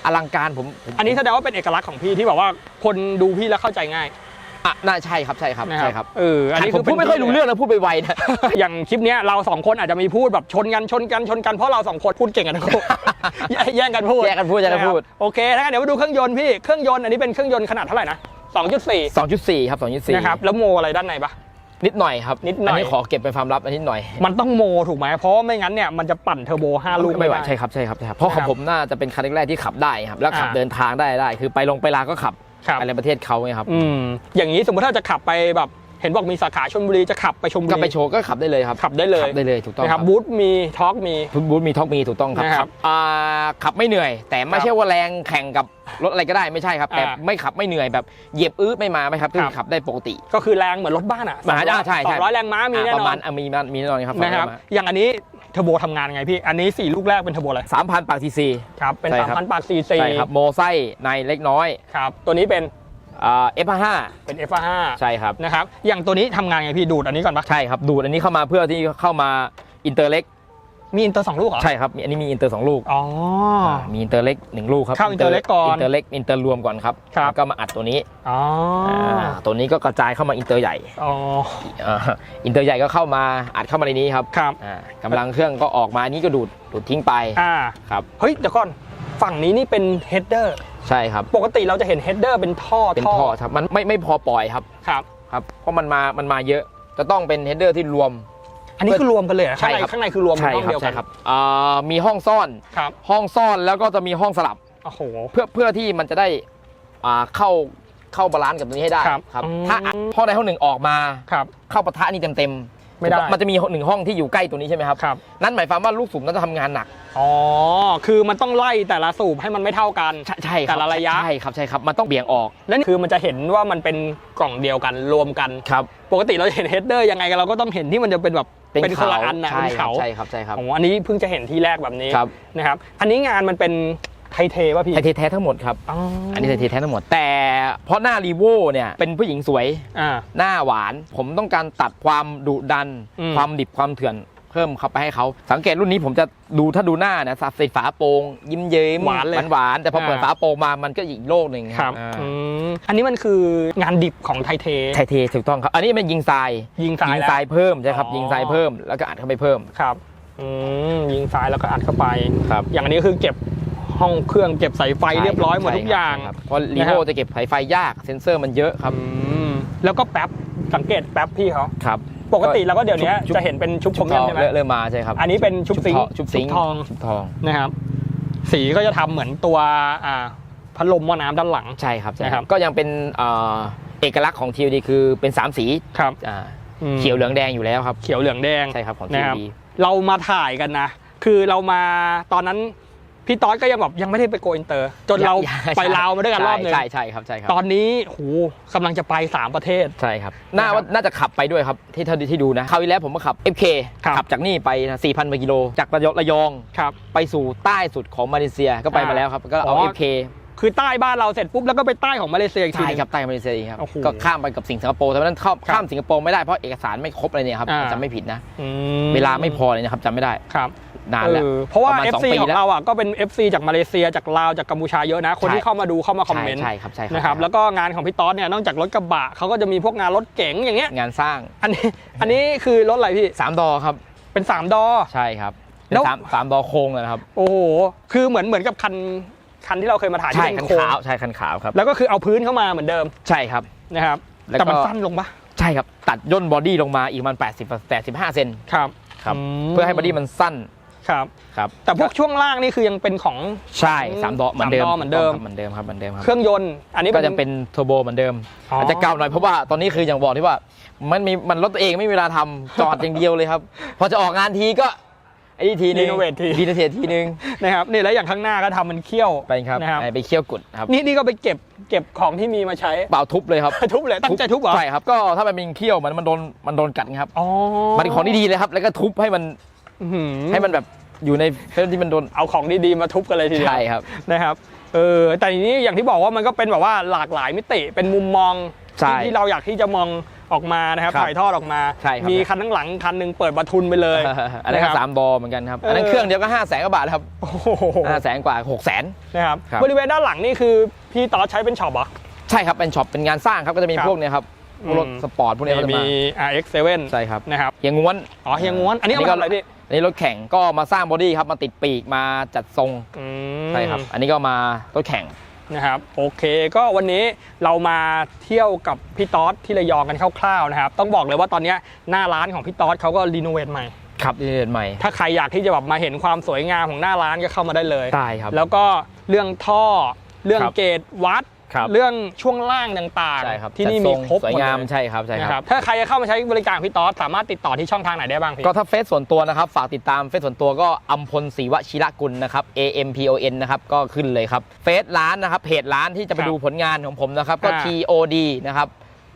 Speaker 2: อลังการผมผม
Speaker 1: อันนี้แสดงว่าเป็นเอกลักษณ์ของพี่ที่แบบว่าคนดูพี่แล้วเข้าใจง่าย
Speaker 2: อะน่าใช่ครับใช่ครับ
Speaker 1: นะ
Speaker 2: ใช่ครับ
Speaker 1: เอออันนี้
Speaker 2: ผม
Speaker 1: คือ
Speaker 2: พูดไม่ค่อยรู้เรื่องนะพูดไปไวๆนะ
Speaker 1: อย่างคลิปเนี้ยเราสองคนอาจจะมีพูดแบบชนกันชนกันชนกันเพราะเราสองคนพูดเก่งกันทั้งคู่ แย่งกันพูด
Speaker 2: แยกกันพูดแยกกันพูดะ
Speaker 1: ครับโอเคถ้างั้นเดี๋ยวมาดูเครื่องยนต์พี่เครื่องยนต์อันนี้เป็นเครื่องยนต์ขนาดเท่าไหร่นะ2.4
Speaker 2: 2.4ครับ2.4
Speaker 1: นะครับแล้วโมอะไรด้านในปะ
Speaker 2: นิดหน่อยครับ
Speaker 1: นิดหน่อย
Speaker 2: อันี้ขอเก็บเป็นความลับอันนิดหน่อย
Speaker 1: มันต้องโมถูกไหมเพราะว่าไม่งั้นเนี่ยมันจะปั่นเทอร์โบ5ลูก
Speaker 2: ไม่ไหว
Speaker 1: ด้
Speaker 2: ใช่ครับใช่ครับใช่ครับเพราะของ
Speaker 1: นะครับ
Speaker 2: ผมน่าจะเป็นคันแรกๆที่ขับได้ครับแล้วขับ
Speaker 1: อ่า
Speaker 2: เดินทางได้ได้ คือไปลงไปลาก็ขับ
Speaker 1: ครับ
Speaker 2: อะไรประเทศเขาไงครับ
Speaker 1: อืมอย่างนี้สมมติถ้าจะขับไปแบบ เห็นบอกมีสาขาชลบุรีจะขับไปชลบุรี
Speaker 2: ก็ไปโชว์ก็ขับได้เลยครับ
Speaker 1: ขับได้เลย
Speaker 2: ขับได้เลยถูกต้อง
Speaker 1: นะค
Speaker 2: ค
Speaker 1: รั
Speaker 2: รั
Speaker 1: บบบูธมีทอร์กมี
Speaker 2: ทุนบูธมีท็อกมีถูกต้องครับ
Speaker 1: นะครับ
Speaker 2: ขับอ่าขับไม่เหนื่อย แต่ไม่
Speaker 1: ครับ
Speaker 2: ใช่ว่าแรงแข่งกับรถอะไรก็ได้ไม่ใช่ครับแต่
Speaker 1: อ่า
Speaker 2: ไม่ขับไม่เหนื่อยแบบเหยียบอื้อไม่มาไหมครับคือ
Speaker 1: ครับ
Speaker 2: ขับได้ปกติ
Speaker 1: ก็คือแรงเหมือนรถบ้านอะ
Speaker 2: อ่าใช่ใช่
Speaker 1: สองร้อยแรงม้ามีแน่
Speaker 2: อ่าป
Speaker 1: น
Speaker 2: ระ
Speaker 1: อ
Speaker 2: มานณอะมีมีมีแน่นอนครับ
Speaker 1: นะครับ อย่างอันนี้ เทอร์โบทำงานไงพี่ อันนี้ 4 ลูกแรกเป็นเทอร์โบอะไร
Speaker 2: สามพันปากทีซี
Speaker 1: ครับ เป็น
Speaker 2: ใช่ครับ
Speaker 1: 3,000ปากซีซี
Speaker 2: ใช่ครับโมไซในเล็กน้อย
Speaker 1: ครับ ตัวนี้เป็น
Speaker 2: อ่าเอฟห้า
Speaker 1: เป็น F5
Speaker 2: ใช่ครับ
Speaker 1: นะครับ อย่างตัวนี้ทำงานไงพี่ดูดอันนี้ก่อนปะ
Speaker 2: ใช่ครับ ดูดอันนี้เข้ามาเพื่อที่เข้ามาอินเตอร์เล็ก
Speaker 1: มีอินเตอร์สองลูกเหรอ
Speaker 2: ใช่ครับมีอันนี้มีอินเตอร์สองลูก
Speaker 1: อ๋อ
Speaker 2: มีอินเตอร์เล็กหนึ่งลูกครับ
Speaker 1: เข้า Inter เล็กก่อน
Speaker 2: อินเตอร์เล็กอินเตอร์รวมก่อนครับ
Speaker 1: ครับ
Speaker 2: แล้วก็มาอัดตัวนี้
Speaker 1: อ๋ออา
Speaker 2: ตัวนี้ก็กระจายเข้ามาอินเตอร์ใหญ่
Speaker 1: อ๋อ
Speaker 2: อ่าอินเตอร์ใหญ่ก็เข้ามาอัดเข้ามาในนี้ครับ
Speaker 1: ครับ
Speaker 2: อ่ากำลังเครื่องก็ออกมาอันนี้ก็ดูดดูดทิ้งไป
Speaker 1: อ่า
Speaker 2: ครับ
Speaker 1: เฮ้ยเดี๋ยวก่อนฝั่งนี้นี่เป็นเฮดเดอร์
Speaker 2: ใช่ครับ
Speaker 1: ปกติเราจะเห็นเฮดเดอร์เป็นท่อ
Speaker 2: เป็นท่อครับมันไม่ไม่พอปล่อยครับ
Speaker 1: ครับ
Speaker 2: ครับ เพราะมันมามันมาเยอะจะต้องเป็นเฮดเดอร์ที่รวม
Speaker 1: อันนี้คือรวมกันเลยเหรอ
Speaker 2: ใช่
Speaker 1: ข้างใน
Speaker 2: ครับ
Speaker 1: ข้างในคือรวมเป็น
Speaker 2: ใช่
Speaker 1: ห้อง
Speaker 2: ครับ
Speaker 1: เดียวกั
Speaker 2: ใช่
Speaker 1: น
Speaker 2: ครับอ่ามีห้องซ่อน
Speaker 1: ครับ
Speaker 2: ห้องซ่อนแล้วก็จะมีห้องสลับ
Speaker 1: โอ้โห
Speaker 2: เพื่อเพื่อที่มันจะได้อ่าเข้าเข้าบาลานซ์กับตัวนี้ให้ได้
Speaker 1: ครับ
Speaker 2: ครับ
Speaker 1: อืม
Speaker 2: ถ้าอัดห้องใดห้องหนึ่งออกมา
Speaker 1: ครับ
Speaker 2: เข้าปะทะนี่เต็มเต็มๆ
Speaker 1: ไม่ได้
Speaker 2: มันจะมีหนึ่งห้องที่อยู่ใกล้ตัวนี้ใช่ไหมครับ
Speaker 1: ครับ
Speaker 2: นั่นหมายความว่าลูกสูบนั้นจะทำงานหนัก
Speaker 1: อ๋อคือมันต้องไล่แต่ละสูบให้มันไม่เท่ากัน
Speaker 2: ใช่ใช่ครับ
Speaker 1: แต่ละระยะ
Speaker 2: ใช่ครับใช่ครับมันต้องเบี่ยงออก
Speaker 1: และนี่คือมันจะเห็นว่ามันเป็นกล่องเดียวกันรวมกัน
Speaker 2: ครับ
Speaker 1: ปกติเราจะเห็นเฮดเดอร์ยังไงกันเราก็ต้องเห็นที่มันจะเป็นแบบ เป็นคนละอันนะ
Speaker 2: ใช่
Speaker 1: เป็น
Speaker 2: ครับ
Speaker 1: เขา
Speaker 2: ใช่ครับใช่ครับ
Speaker 1: โอ้อันนี้เพิ่งจะเห็นที่แรกแบบนี้
Speaker 2: ครับ
Speaker 1: นะครับอันนี้งานมันเป็นไทเทป่ะพี่
Speaker 2: ไทเทแท้ทั้งหมดครับ
Speaker 1: อ๋อ
Speaker 2: อั
Speaker 1: อั
Speaker 2: นนี้ไทเทแท้ทั้งหมด แต่เพราะหน้ารีโวเนี่ยเป็นผู้หญิงสวย
Speaker 1: อ่า
Speaker 2: หน้าหวาน ผมต้องการตัดความดุดัน
Speaker 1: อืม
Speaker 2: ความดิบความเถื่อนเพิ่มเข้าไปให้เขาสังเกตรุ่นนี้ผมจะดูถ้าดูหน้านะสัดส่ฝาโปร่งยิ้มเยิ้ม
Speaker 1: หวานเลย
Speaker 2: หวานๆแต่พอเปิด
Speaker 1: อ่า
Speaker 2: ฝาโปร่งมามันก็อีกโลกหนึ่ง
Speaker 1: ครับ
Speaker 2: อ่า
Speaker 1: อืมอันนี้มันคืองานดิบของไทเท
Speaker 2: ไทเทถูกต้องครับ อันนี้เป็นยิงทราย
Speaker 1: ยิงทราย
Speaker 2: ยิง
Speaker 1: แล้ว
Speaker 2: ทรายเพิ่มใช่ครับ
Speaker 1: อ๋อ
Speaker 2: ยิงทรายเพิ่มแล้วก็อัดเข้าไปเพิ่ม
Speaker 1: ครับอืมยิงทรายแล้วก็อัดเข้าไป
Speaker 2: ครับ
Speaker 1: อย่างอันนี้คือเก็บห้องเครื่องเก็บสายไฟเรียบร้อยหมดทุกอย่าง
Speaker 2: ใช่ครับเพราะรี
Speaker 1: นะค
Speaker 2: โว
Speaker 1: รับ
Speaker 2: จะเก็บสายไฟยากเซนเซอร์มันเยอะครับ
Speaker 1: อืมแล้วก็แป๊บสังเกตแป๊บพี่เขา
Speaker 2: ครับ
Speaker 1: ปกติเราก็เดี๋ยวนี้
Speaker 2: ชุบ
Speaker 1: จะเห็นเป็นชุบ
Speaker 2: ชุบ
Speaker 1: โคร
Speaker 2: ท
Speaker 1: เมียม
Speaker 2: อง
Speaker 1: ใช่ไหม
Speaker 2: เริ่มเริ่มมาใช่ครับ
Speaker 1: อันนี้เป็นชุบซิงค์
Speaker 2: ชุบซิงค์
Speaker 1: ทอง
Speaker 2: ชุบทอง
Speaker 1: นะครับ สีก็จะทำเหมือนตัวอ่าพัดลมหม้อน้ำด้านหลัง
Speaker 2: ใช่ครับใช่
Speaker 1: นะครับ
Speaker 2: ก็ยังเป็นเอ่อเอกลักษณ์ของ TLD คือเป็น 3 สี
Speaker 1: ครับ
Speaker 2: อ่า
Speaker 1: อืม
Speaker 2: เขียวเหลืองแดงอยู่แล้วครับ
Speaker 1: เขียวเหลืองแดง
Speaker 2: ใช่ครับของ
Speaker 1: นะครับ
Speaker 2: TLD
Speaker 1: เรามาถ่ายกันนะ คือเรามาตอนนั้น พี่ต๊อดก็ยังแบบยังไม่ได้ไปโกอินเตอร์ จนเรา
Speaker 2: ใช่
Speaker 1: ไปลาวมาด้วยกันรอบหนึง
Speaker 2: ใช่ใช่ครับใช่ครับ
Speaker 1: ตอนนี้โหกำลังจะไปสามประเทศ
Speaker 2: ใช่ครับ น่าว่าน่าจะขับไปด้วยครับ ที่เท่าที่ดูนะคราวที่แล้วผมก็ขับ FK
Speaker 1: ครับ
Speaker 2: ขับจากนี่ไปนะ4,000กิโล จากระยองระยอง
Speaker 1: ครับ
Speaker 2: ไปสู่ใต้สุดของมาเลเซียก็ไป
Speaker 1: อ่าม
Speaker 2: มาแล้วครับ ก็เอา
Speaker 1: อ๋อ
Speaker 2: FK
Speaker 1: คือใต้บ้านเราเสร็จปุ๊บแล้วก็ไปใต้ของมาเลเซียอีกที
Speaker 2: ใช่
Speaker 1: หนึ่ง
Speaker 2: ครับใต้มาเลเซียอีกครับ
Speaker 1: โอ้โห
Speaker 2: ก็ข้ามไปกับสิงคโปร์แต่ว่านั้นเข้า
Speaker 1: ครับ
Speaker 2: ข้ามสิงคโปร์ไม่ได้เพราะเอกสารไม่ครบอะไรเนี่ยครับ
Speaker 1: อ่า
Speaker 2: จำไม่ผิดนะ
Speaker 1: อื
Speaker 2: เวลาไม่พอเลยนะครับจำไม่ได้
Speaker 1: ครับ
Speaker 2: นานแล้ว
Speaker 1: เออเพราะว่า
Speaker 2: ประมาณสอง
Speaker 1: FC
Speaker 2: ปี
Speaker 1: ของ
Speaker 2: แล้ว
Speaker 1: เราอะก็เป็น FC จากมาเลเซียจากลาวจากกัมพูชาเยอะนะ คน
Speaker 2: ใช่
Speaker 1: ที่เข้ามาดูเข้ามาคอมเมนต์
Speaker 2: ใช่ครับใช่ครับ
Speaker 1: นะครับ
Speaker 2: ใช่
Speaker 1: แล้วก็งานของพี่ต๊อดเนี่ยนอกจากรถกระบะเขาก็จะมีพวกงานรถเก๋งอย่างเงี้ย
Speaker 2: งานสร้าง
Speaker 1: อันนี้อันนี้คือรถอะไรพี่
Speaker 2: สามดอครับ
Speaker 1: เป็นสามดอ
Speaker 2: ใช่ครับ
Speaker 1: แล้
Speaker 2: เป็น
Speaker 1: ว
Speaker 2: สามสามดอโค้งเลยนะครับ
Speaker 1: โอ้โหคือเหมือนเหมือนกับคันคันที่เราเคยมาถ่ายที่
Speaker 2: ใช่
Speaker 1: เป็
Speaker 2: คัน
Speaker 1: นโค้ง
Speaker 2: ขาวใช่คันขาวครับ
Speaker 1: แล้วก็คือเอาพื้นเข้ามาเหมือนเดิม
Speaker 2: ใช่ครับ
Speaker 1: นะครับ
Speaker 2: แล้ว
Speaker 1: แต่มัน
Speaker 2: ก็
Speaker 1: สั้นลงปะ
Speaker 2: ใช่ครับตัดย่นบอดี้ลงมาอีกมัน 80 85เซน
Speaker 1: ครับ
Speaker 2: ครับ
Speaker 1: ม
Speaker 2: เพื่อให้บอดี้มันสั้น
Speaker 1: ครับ
Speaker 2: ครับ
Speaker 1: แต่พวกช่วงล่างนี่คือยังเป็นของ
Speaker 2: ใช่สามดอเหมือนเดิม
Speaker 1: สามดอเหมือนเดิม
Speaker 2: เหมือนเดิมครับเหมือนเดิมครับ
Speaker 1: เครื่องยนต์อันนี้
Speaker 2: ก็จะเป็นเทอร์โบเหมือนเดิม
Speaker 1: อ๋ออ
Speaker 2: อาจจะเก่าหน่อยเพราะว่าตอนนี้คืออย่างบอกที่ว่ามันมีมันรถตัวเองไม่มีเวลาทำจอดอย่างเดียวเลยครับ พอจะออกงานทีก็ไอ้นี่ทีนึง
Speaker 1: Renovate ที
Speaker 2: รีโนเวททีนึง
Speaker 1: นะครับนี่แล้วอย่างข้างหน้าก็ทำมันเขี้ยว
Speaker 2: ไปครับ
Speaker 1: นะครับ
Speaker 2: ไปเคี่ยวกุดครับ
Speaker 1: นี่นี่ก็ไปเก็บเก็บของที่มีมาใช้
Speaker 2: เปล่าทุบเลยครับ
Speaker 1: ทุบเลยตั้งใจทุบเหรอ
Speaker 2: ใช่ครับก็ถ้ามันเป็นเคี่ยวมันมันโดนมันโดนกัดไงครับ
Speaker 1: อ๋อ
Speaker 2: มันของดีๆเลยครับแล้วก็ทุบให้มัน
Speaker 1: อื้อหือ
Speaker 2: ให้มันแบบอยู่ในเรื่องที่มันโดน
Speaker 1: เอาของดีๆมาทุบกันเลยทีเดียว
Speaker 2: ใช่ครับ
Speaker 1: นะครับเออแต่ทีนี้อย่างที่บอกว่ามันก็เป็นแบบว่าหลากหลายมิติเป็นมุมมอง
Speaker 2: ใช่
Speaker 1: ที่ที่เราอยากที่จะมองออกมานะครับ
Speaker 2: ครับ
Speaker 1: ถ่ายทอดออกมา
Speaker 2: ใช่ครับ
Speaker 1: มีคันข้างหลังคันหนึ่งเปิดประทุนไปเลย
Speaker 2: อันนั้นก็ะ
Speaker 1: ครับ
Speaker 2: สามบอเหมือนกันครับ อันนั้น
Speaker 1: เออ
Speaker 2: เครื่องเดียวก็ห้าแสนกว่าบาทครับ
Speaker 1: โอ้โห
Speaker 2: ห้าแสนกว่าหกแสน
Speaker 1: นะครับ
Speaker 2: ครับ
Speaker 1: บริเวณด้านหลังนี่คือพี่ต่อใช้เป็นช็อปเหรอ
Speaker 2: ใช่ครับเป็นช็อปเป็นงานสร้างครับก็จะมี
Speaker 1: ครับ
Speaker 2: พวกเนี้ยครับพวกรถ
Speaker 1: อืม
Speaker 2: สปอร์ตพวกเนี้ยก็จะ
Speaker 1: มี
Speaker 2: มา
Speaker 1: RX7
Speaker 2: ใช่ครับ
Speaker 1: นะครับ
Speaker 2: เฮียงวน
Speaker 1: อ๋อเฮียงวนอันนี้เอามาทำอะไรพี่
Speaker 2: อันนี้รถแข่งก็มาสร้างบอดี้ครับมาติดปีกมาจัดทรง
Speaker 1: อืม
Speaker 2: ใช่ครับ อันนี้ก็มารถแข่ง
Speaker 1: นะครับโอเคก็วันนี้เรามาเที่ยวกับพี่ต๊อดที่ระยองกันคร่าวๆนะครับต้องบอกเลยว่าตอนเนี้ยหน้าร้านของพี่ต๊อดเขาก็รีโนเวทใหม่
Speaker 2: ครับที่เรียนใหม่
Speaker 1: ถ้าใครอยากที่จะแบบมาเห็นความสวยงามของหน้าร้านก็เข้ามาได้เลย
Speaker 2: ได้ครับ
Speaker 1: แล้วก็เรื่องท่อเรื่อง
Speaker 2: ครับ
Speaker 1: เกตวัด
Speaker 2: ครับ
Speaker 1: เรื่องช่วงล่างต่าง
Speaker 2: ใช่ครับ
Speaker 1: ๆที่นี่
Speaker 2: จัด
Speaker 1: มี
Speaker 2: ทง
Speaker 1: ครบ
Speaker 2: สวย
Speaker 1: หมด
Speaker 2: งาม
Speaker 1: เลย
Speaker 2: ใช่ครับใช่
Speaker 1: นะ
Speaker 2: ค
Speaker 1: ค
Speaker 2: รั
Speaker 1: รับบถ้าใครจะเข้ามาใช้บริการพี่ต๊อดสามารถติดต่อที่ช่องทางไหนได้บ้างพี่
Speaker 2: ก็ถ้าเฟซส่วนตัวนะครับ ฝากติดตามเฟซส่วนตัวก็อัมพลศรีวชิระกุลนะครับ A M P O N นะครับก็ขึ้นเลยครับเฟซร้านนะครับเพจร้านที่จะไป
Speaker 1: ครับ
Speaker 2: ดูผลงานของผมนะครับก็
Speaker 1: อ่า
Speaker 2: T O D นะครับ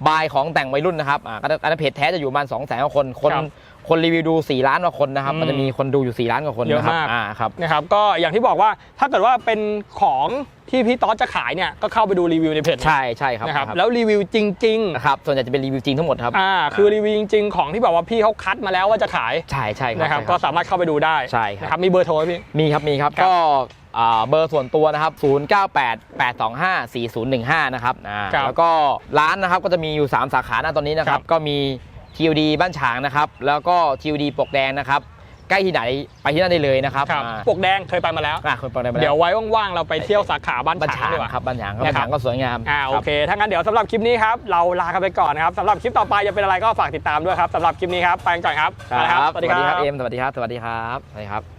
Speaker 2: บายของแต่งวัยรุ่นนะครับอ่าก็อันนั้นเพจแท้จะอยู่ประมาณ2 0 0 0 0 0กว่าคน คน
Speaker 1: ครับ
Speaker 2: คนรีวิวดู 4 ล้านกว่าคนนะครับ
Speaker 1: อืม
Speaker 2: มันจะมีคนดูอยู่ 4 ล้านกว่าคน
Speaker 1: เยอะ
Speaker 2: นะครับ
Speaker 1: มาก
Speaker 2: อ่าครับ
Speaker 1: นะครับก็อย่างที่บอกว่าถ้าเกิดว่าเป็นของที่พี่ต๊อดจะขายเนี่ยก็เข้าไปดูรีวิวในเพจ
Speaker 2: ใช่ใช่ครับ
Speaker 1: นะครับ
Speaker 2: ครับ
Speaker 1: แล้วรีวิวจริง
Speaker 2: นะครับ ส่วนใหญ่จะเป็นรีวิวจริงทั้งหมดครับ
Speaker 1: ๆอ่าคือรีวิวจริงๆ ของที่แบบว่าพี่เขาคัดมาแล้วว่าจะขาย
Speaker 2: ใช่ใช่ครับ
Speaker 1: นะครับ
Speaker 2: ใช่
Speaker 1: ก็สามารถเข้าไปดูได้
Speaker 2: ใช่ครับ
Speaker 1: นะครับมีเบอร์โทรไหมพี่
Speaker 2: มีครับมีครับ
Speaker 1: ครับ
Speaker 2: ก็อ่าเบอร์ส่วนตัวนะครับ 0988254015 นะครับอ่า
Speaker 1: ครับ
Speaker 2: แล้วก็ร้านนะครับก็จะมีอยู่ 3 สาขานะตอนนี้นะค
Speaker 1: ค
Speaker 2: รั
Speaker 1: รับบ
Speaker 2: ก็มี TUD บ้านฉางนะครับ แล้วก็ TUD ปลวกแดงนะครับใกล้ที่ไหนไปที่นั่นได้เลยนะครับ
Speaker 1: ครับ
Speaker 2: อ่า
Speaker 1: ปวกแดงเคยไปมาแล้ว
Speaker 2: อ่าคนปลวกแดงไปแล้
Speaker 1: เดี๋ยวไว้ว่างๆเราไปเที่ยวสาขาบ้าน
Speaker 2: บ้าน
Speaker 1: ฉา
Speaker 2: ฉางง
Speaker 1: ดีกว่า
Speaker 2: ครับบ้านฉางก็
Speaker 1: นะ
Speaker 2: บ้าน
Speaker 1: ครับ
Speaker 2: ฉางก็สวยงาม
Speaker 1: อ่าโอ
Speaker 2: รับ
Speaker 1: เค ถ้างั้นเดี๋ยวสำหรับคลิปนี้ครับ เราลากันไปก่อนนะครับสำหรับคลิปต่อไปจะเป็นอะไรก็ฝากติดตามด้วยครับสำหรับคลิปนี้ครับ ไปกันก่อนครับ
Speaker 2: ครับ
Speaker 1: ไปแล้วสวัสดีครับ
Speaker 2: เอ็ม สวัสดีครับ สวัสดีครับ สวัสดีครับ